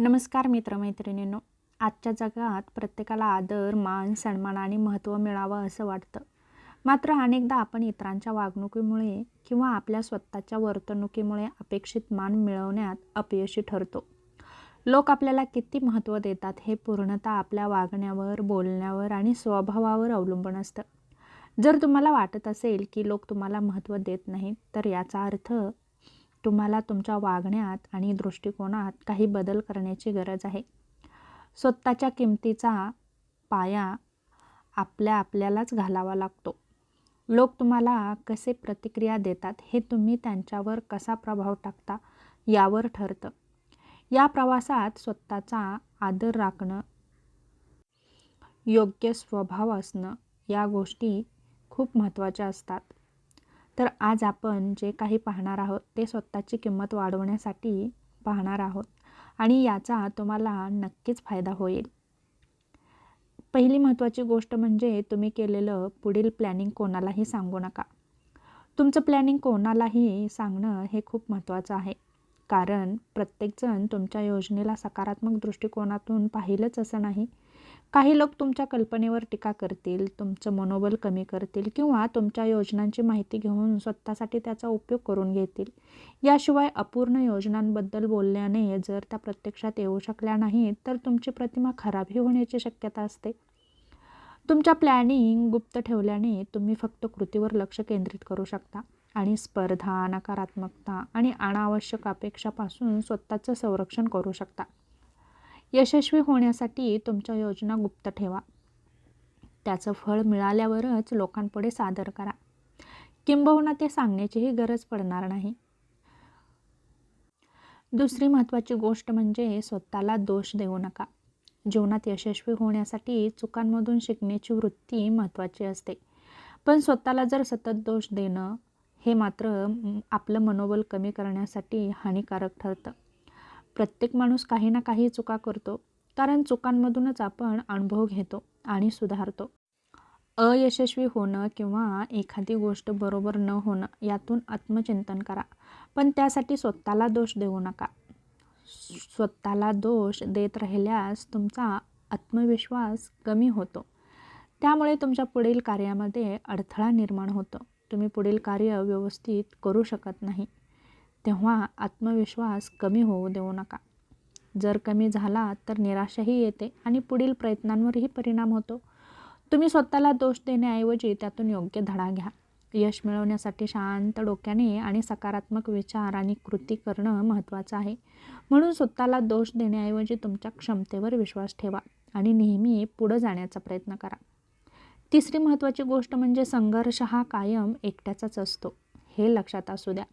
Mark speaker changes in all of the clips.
Speaker 1: नमस्कार मित्रमैत्रिणींनो. आजच्या जगात प्रत्येकाला आदर मान सन्मान आणि महत्त्व मिळावं असं वाटतं. मात्र अनेकदा आपण इतरांच्या वागणुकीमुळे किंवा आपल्या स्वतःच्या वर्तणुकीमुळे अपेक्षित मान मिळवण्यात अपयशी ठरतो. लोक आपल्याला किती महत्त्व देतात हे पूर्णतः आपल्या वागण्यावर बोलण्यावर आणि स्वभावावर अवलंबून असतं. जर तुम्हाला वाटत असेल की लोक तुम्हाला महत्त्व देत नाहीत तर याचा अर्थ तुम्हाला तुमच्या वागण्यात आणि दृष्टिकोनात काही बदल करण्याची गरज आहे. स्वतःच्या किमतीचा पाया आपल्या आपल्यालाच घालावा लागतो. लोक तुम्हाला कसे प्रतिक्रिया देतात हे तुम्ही त्यांच्यावर कसा प्रभाव टाकता यावर ठरतं. या प्रवासात स्वतःचा आदर राखणं योग्य स्वभाव असणं या गोष्टी खूप महत्त्वाच्या असतात. तर आज आपण जे काही पाहणार आहोत ते स्वतःची किंमत वाढवण्यासाठी पाहणार आहोत. आणि याचा तुम्हाला नक्कीच फायदा होईल. पहिली महत्त्वाची गोष्ट म्हणजे तुम्ही केलेलं पुढील प्लॅनिंग कोणालाही सांगू नका. तुमचं प्लॅनिंग कोणालाही सांगणं हे खूप महत्त्वाचं आहे. कारण प्रत्येकजण तुमच्या योजनेला सकारात्मक दृष्टिकोनातून पाहिलंच असं नाही. काही लोक तुमच्या कल्पनेवर टीका करतील तुमचं मनोबल कमी करतील किंवा तुमच्या योजनांची माहिती घेऊन स्वतःसाठी त्याचा उपयोग करून घेतील. याशिवाय अपूर्ण योजनांबद्दल बोलल्याने जर त्या प्रत्यक्षात येऊ शकल्या नाही तर तुमची प्रतिमा खराबही होण्याची शक्यता असते. तुमच्या प्लॅनिंग गुप्त ठेवल्याने तुम्ही फक्त कृतीवर लक्ष केंद्रित करू शकता आणि स्पर्धा नकारात्मकता आणि अनावश्यक अपेक्षापासून स्वतःचं संरक्षण करू शकता. यशस्वी होण्यासाठी तुमच्या योजना गुप्त ठेवा. त्याचं फळ मिळाल्यावरच लोकांपुढे सादर करा. किंबहुना ते सांगण्याचीही गरज पडणार नाही. दुसरी महत्त्वाची गोष्ट म्हणजे स्वतःला दोष देऊ नका. जीवनात यशस्वी होण्यासाठी चुकांमधून शिकण्याची वृत्ती महत्त्वाची असते. पण स्वतःला जर सतत दोष देणं हे मात्र आपलं मनोबल कमी करण्यासाठी हानिकारक ठरतं. प्रत्येक माणूस काही ना काही चुका करतो कारण चुकांमधूनच आपण अनुभव घेतो आणि सुधारतो. अयशस्वी होणं किंवा एखादी गोष्ट बरोबर न होणं यातून आत्मचिंतन करा पण त्यासाठी स्वतःला दोष देऊ नका. स्वतःला दोष देत राहिल्यास तुमचा आत्मविश्वास कमी होतो. त्यामुळे तुमच्या पुढील कार्यामध्ये अडथळा निर्माण होतो. तुम्ही पुढील कार्य व्यवस्थित करू शकत नाही. तेव्हा आत्मविश्वास कमी होऊ देऊ नका. जर कमी झाला तर निराशाही येते आणि पुढील प्रयत्नांवरही परिणाम होतो. तुम्ही स्वतःला दोष देण्याऐवजी त्यातून योग्य धडा घ्या. यश मिळवण्यासाठी शांत डोक्याने आणि सकारात्मक विचार आणि कृती करणं महत्त्वाचं आहे. म्हणून स्वतःला दोष देण्याऐवजी तुमच्या क्षमतेवर विश्वास ठेवा आणि नेहमी पुढं जाण्याचा प्रयत्न करा. तिसरी महत्त्वाची गोष्ट म्हणजे संघर्ष हा कायम एकट्याचाच असतो. हे लक्षात असू द्या.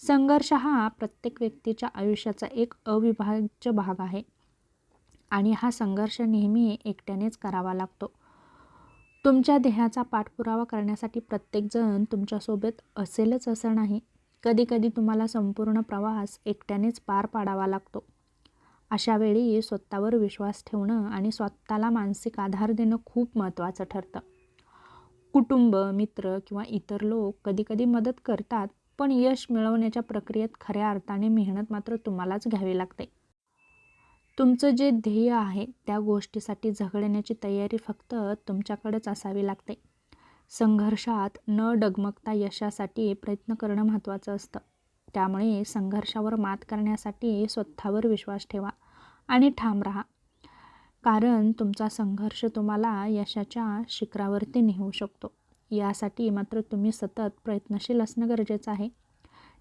Speaker 1: संघर्ष हा प्रत्येक व्यक्तीच्या आयुष्याचा एक अविभाज्य भाग आहे. आणि हा संघर्ष नेहमी एकट्यानेच करावा लागतो. तुमच्या देहाचा पाठपुरावा करण्यासाठी प्रत्येकजण तुमच्यासोबत असेलच असं नाही. कधीकधी तुम्हाला संपूर्ण प्रवास एकट्यानेच पार पाडावा लागतो. अशा वेळी स्वतःवर विश्वास ठेवणं आणि स्वतःला मानसिक आधार देणं खूप महत्त्वाचं ठरतं. कुटुंब मित्र किंवा इतर लोक कधीकधी मदत करतात पण यश मिळवण्याच्या प्रक्रियेत खऱ्या अर्थाने मेहनत मात्र तुम्हालाच घ्यावी लागते. तुमचं जे ध्येय आहे त्या गोष्टीसाठी झगडण्याची तयारी फक्त तुमच्याकडेच असावी लागते. संघर्षात न डगमगता यशासाठी प्रयत्न करणं महत्त्वाचं असतं. त्यामुळे संघर्षावर मात करण्यासाठी स्वतःवर विश्वास ठेवा आणि ठाम राहा. कारण तुमचा संघर्ष तुम्हाला यशाच्या शिखरावरती नेऊ शकतो. यासाठी मात्र तुम्ही सतत प्रयत्नशील असणं गरजेचं आहे.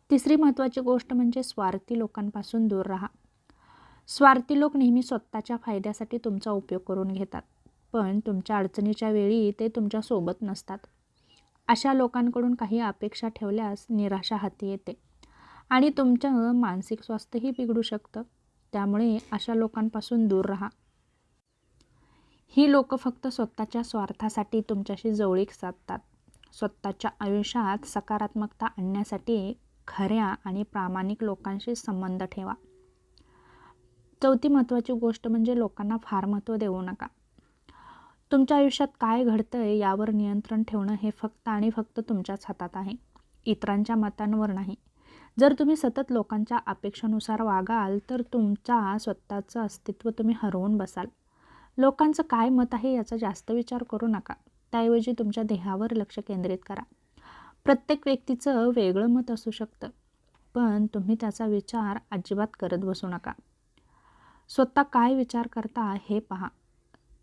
Speaker 1: तिसरी महत्त्वाची गोष्ट म्हणजे स्वार्थी लोकांपासून दूर राहा. स्वार्थी लोक नेहमी स्वतःच्या फायद्यासाठी तुमचा उपयोग करून घेतात पण तुमच्या अडचणीच्या वेळी ते तुमच्यासोबत नसतात. अशा लोकांकडून काही अपेक्षा ठेवल्यास निराशा हाती येते आणि तुमचं मानसिक स्वास्थ्यही बिघडू शकतं. त्यामुळे अशा लोकांपासून दूर राहा. ही लोकं फक्त स्वतःच्या स्वार्थासाठी तुमच्याशी जवळीक साधतात. स्वतःच्या आयुष्यात सकारात्मकता आणण्यासाठी खऱ्या आणि प्रामाणिक लोकांशी संबंध ठेवा. चौथी महत्त्वाची गोष्ट म्हणजे लोकांना फार महत्त्व देऊ नका. तुमच्या आयुष्यात काय घडतं आहे यावर नियंत्रण ठेवणं हे फक्त आणि फक्त तुमच्याच हातात आहे. इतरांच्या मतांवर नाही. जर तुम्ही सतत लोकांच्या अपेक्षानुसार वागाल तर तुमचा स्वतःचं अस्तित्व तुम्ही हरवून बसाल. लोकांचं काय मत आहे याचा जास्त विचार करू नका. त्याऐवजी तुमच्या देहावर लक्ष केंद्रित करा. प्रत्येक व्यक्तीचं वेगळं मत असू शकतं. पण तुम्ही त्याचा विचार अजिबात करत बसू नका. स्वतः काय विचार करता हे पहा.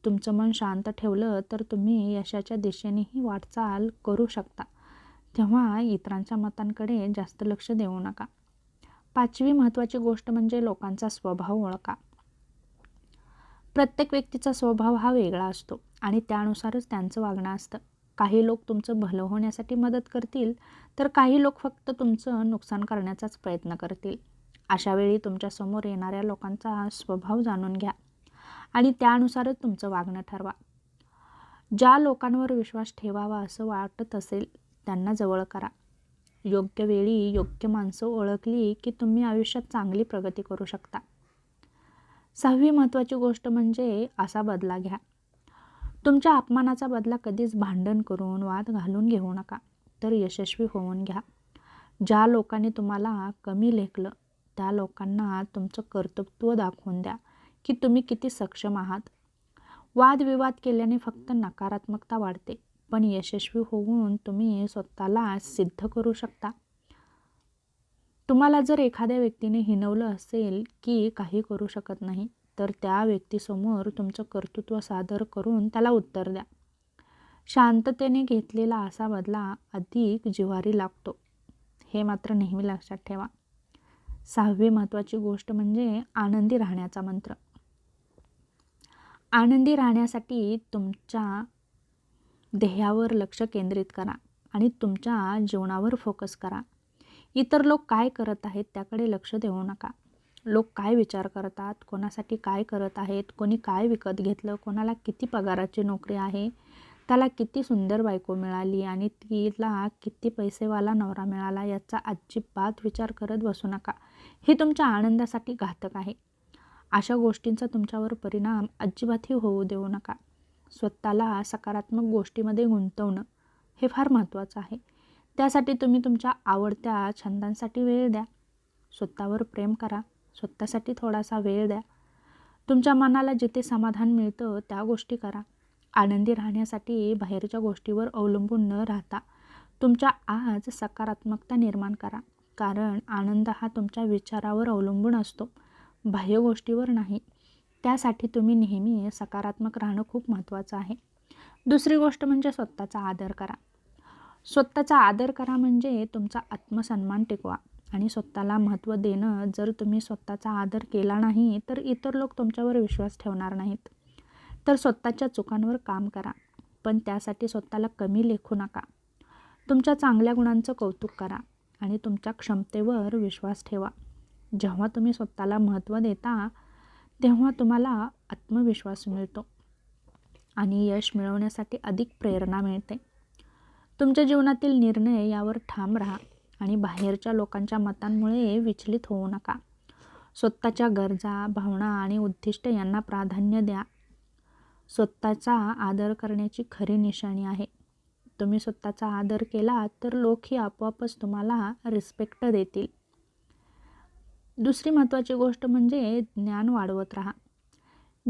Speaker 1: तुमचं मन शांत ठेवलं तर तुम्ही यशाच्या दिशेनेही वाटचाल करू शकता. तेव्हा इतरांच्या मतांकडे जास्त लक्ष देऊ नका. पाचवी महत्त्वाची गोष्ट म्हणजे लोकांचा स्वभाव ओळखा. प्रत्येक व्यक्तीचा स्वभाव हा वेगळा असतो आणि त्यानुसारच त्यांचं वागणं असतं. काही लोक तुमचं भलं होण्यासाठी मदत करतील तर काही लोक फक्त तुमचं नुकसान करण्याचाच प्रयत्न करतील. अशावेळी तुमच्यासमोर येणाऱ्या लोकांचा स्वभाव जाणून घ्या आणि त्यानुसारच तुमचं वागणं ठरवा. ज्या लोकांवर विश्वास ठेवावा असं वाटत असेल त्यांना जवळ करा. योग्य वेळी योग्य माणसं ओळखली की तुम्ही आयुष्यात चांगली प्रगती करू शकता. सहावी महत्त्वाची गोष्ट म्हणजे असा बदला घ्या. तुमच्या अपमानाचा बदला कधीच भांडण करून वाद घालून घेऊ नका. तर यशस्वी होऊन घ्या. ज्या लोकांनी तुम्हाला कमी लेखलं त्या लोकांना तुमचं कर्तृत्व दाखवून द्या की तुम्ही किती सक्षम आहात. वादविवाद केल्याने फक्त नकारात्मकता वाढते पण यशस्वी होऊन तुम्ही स्वतःला सिद्ध करू शकता. तुम्हाला जर एखाद्या व्यक्तीने हिनवलं असेल की काही करू शकत नाही तर त्या व्यक्तीसमोर तुमचं कर्तृत्व सादर करून त्याला उत्तर द्या. शांततेने घेतलेला असा बदला अधिक जिव्हारी लागतो. हे मात्र नेहमी लक्षात ठेवा. सहावी महत्त्वाची गोष्ट म्हणजे आनंदी राहण्याचा मंत्र. आनंदी राहण्यासाठी तुमच्या ध्येयावर लक्ष केंद्रित करा आणि तुमच्या जीवनावर फोकस करा. इतर लोक काय करत आहेत त्याकडे लक्ष देऊ नका. लोक काय विचार करतात कोणासाठी काय करत आहेत कोणी काय विकत घेतलं कोणाला किती पगाराची नोकरी आहे त्याला किती सुंदर बायको मिळाली आणि तिला किती पैसेवाला नवरा मिळाला याचा अजिबात विचार करत बसू नका. हे तुमच्या आनंदासाठी घातक आहे. अशा गोष्टींचा तुमच्यावर परिणाम अजिबातही होऊ देऊ नका. स्वतःला सकारात्मक गोष्टीमध्ये गुंतवणं हे फार महत्त्वाचं आहे. त्यासाठी तुम्ही तुमच्या आवडत्या छंदांसाठी वेळ द्या. स्वतःवर प्रेम करा. स्वतःसाठी थोडासा वेळ द्या. तुमच्या मनाला जिथे समाधान मिळतं त्या गोष्टी करा. आनंदी राहण्यासाठी बाहेरच्या गोष्टीवर अवलंबून न राहता तुमच्या आज सकारात्मकता निर्माण करा. कारण आनंद हा तुमच्या विचारावर अवलंबून असतो. बाह्य गोष्टीवर नाही. त्यासाठी तुम्ही नेहमी सकारात्मक राहणं खूप महत्त्वाचं आहे. दुसरी गोष्ट म्हणजे स्वतःचा आदर करा. स्वतःचा आदर करा म्हणजे तुमचा आत्मसन्मान टिकवा. आणि स्वतःला महत्त्व देणं जर तुम्ही स्वतःचा आदर केला नाही तर इतर लोक तुमच्यावर विश्वास ठेवणार नाहीत. तर स्वतःच्या चुकांवर काम करा पण त्यासाठी स्वतःला कमी लेखू नका. तुमच्या चांगल्या गुणांचं कौतुक करा आणि तुमच्या क्षमतेवर विश्वास ठेवा. जेव्हा तुम्ही स्वतःला महत्त्व देता तेव्हा तुम्हाला आत्मविश्वास मिळतो आणि यश मिळवण्यासाठी अधिक प्रेरणा मिळते. तुमच्या जीवनातील निर्णय यावर ठाम राहा आणि बाहेरच्या लोकांच्या मतांमुळे विचलित होऊ नका. स्वतःच्या गरजा भावना आणि उद्दिष्ट यांना प्राधान्य द्या. स्वतःचा आदर करण्याची खरी निशाणी आहे. तुम्ही स्वतःचा आदर केला तर लोकही आपोआपच तुम्हाला रिस्पेक्ट देतील. दुसरी महत्त्वाची गोष्ट म्हणजे ज्ञान वाढवत राहा.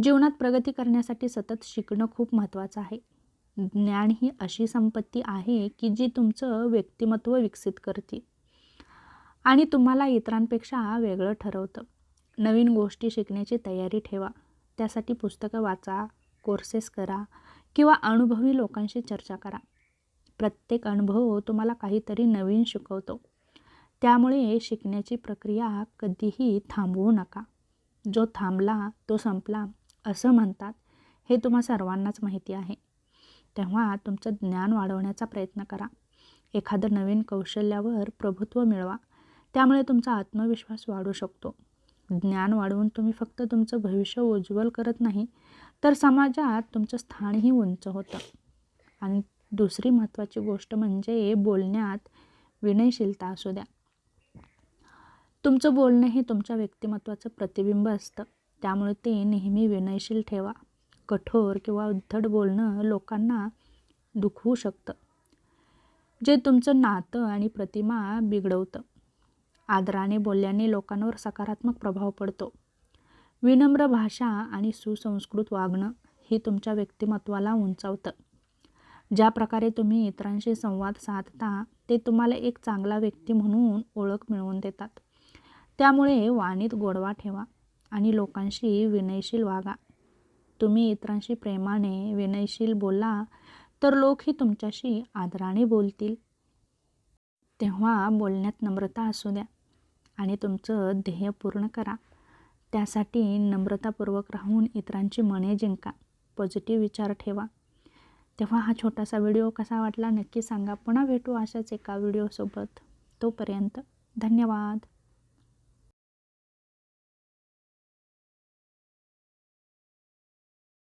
Speaker 1: जीवनात प्रगती करण्यासाठी सतत शिकणं खूप महत्त्वाचं आहे. ज्ञान ही अशी संपत्ती आहे की जी तुमचं व्यक्तिमत्व विकसित करते. आणि तुम्हाला इतरांपेक्षा वेगळं ठरवतं. नवीन गोष्टी शिकण्याची तयारी ठेवा. त्यासाठी पुस्तकं वाचा कोर्सेस करा किंवा अनुभवी लोकांशी चर्चा करा. प्रत्येक अनुभव तुम्हाला काहीतरी नवीन शिकवतो. त्यामुळे शिकण्याची प्रक्रिया कधीही थांबवू नका. जो थांबला तो संपला असं म्हणतात हे तुम्हा सर्वांनाच माहिती आहे. तेव्हा तुमचं ज्ञान वाढवण्याचा प्रयत्न करा. एखादं नवीन कौशल्यावर प्रभुत्व मिळवा. त्यामुळे तुमचा आत्मविश्वास वाढू शकतो. ज्ञान वाढवून तुम्ही फक्त तुमचं भविष्य उज्ज्वल करत नाही तर समाजात तुमचं स्थानही उंच होतं. आणि दुसरी महत्त्वाची गोष्ट म्हणजे बोलण्यात विनयशीलता असू द्या. तुमचं बोलणं हे तुमच्या व्यक्तिमत्वाचं प्रतिबिंब असतं. त्यामुळे ते नेहमी विनयशील ठेवा. कठोर किंवा उद्धट बोलणं लोकांना दुखवू शकतं. जे तुमचं नातं आणि प्रतिमा बिघडवतं. आदराने बोलल्याने लोकांवर सकारात्मक प्रभाव पडतो. विनम्र भाषा आणि सुसंस्कृत वागणं हे तुमच्या व्यक्तिमत्वाला उंचावतं. ज्या प्रकारे तुम्ही इतरांशी संवाद साधता ते तुम्हाला एक चांगला व्यक्ती म्हणून ओळख मिळवून देतात. त्यामुळे वाणीत गोडवा ठेवा आणि लोकांशी विनयशील वागा. तुम्ही इतरांशी प्रेमाने विनयशील बोला तर लोकही तुमच्याशी आदराने बोलतील. तेव्हा बोलण्यात नम्रता असू द्या आणि तुमचं ध्येय पूर्ण करा. त्यासाठी नम्रतापूर्वक राहून इतरांची मने जिंका. पॉझिटिव्ह विचार ठेवा. तेव्हा हा छोटासा व्हिडिओ कसा वाटला नक्की सांगा. पुन्हा भेटू अशाच एका व्हिडिओसोबत. तोपर्यंत धन्यवाद.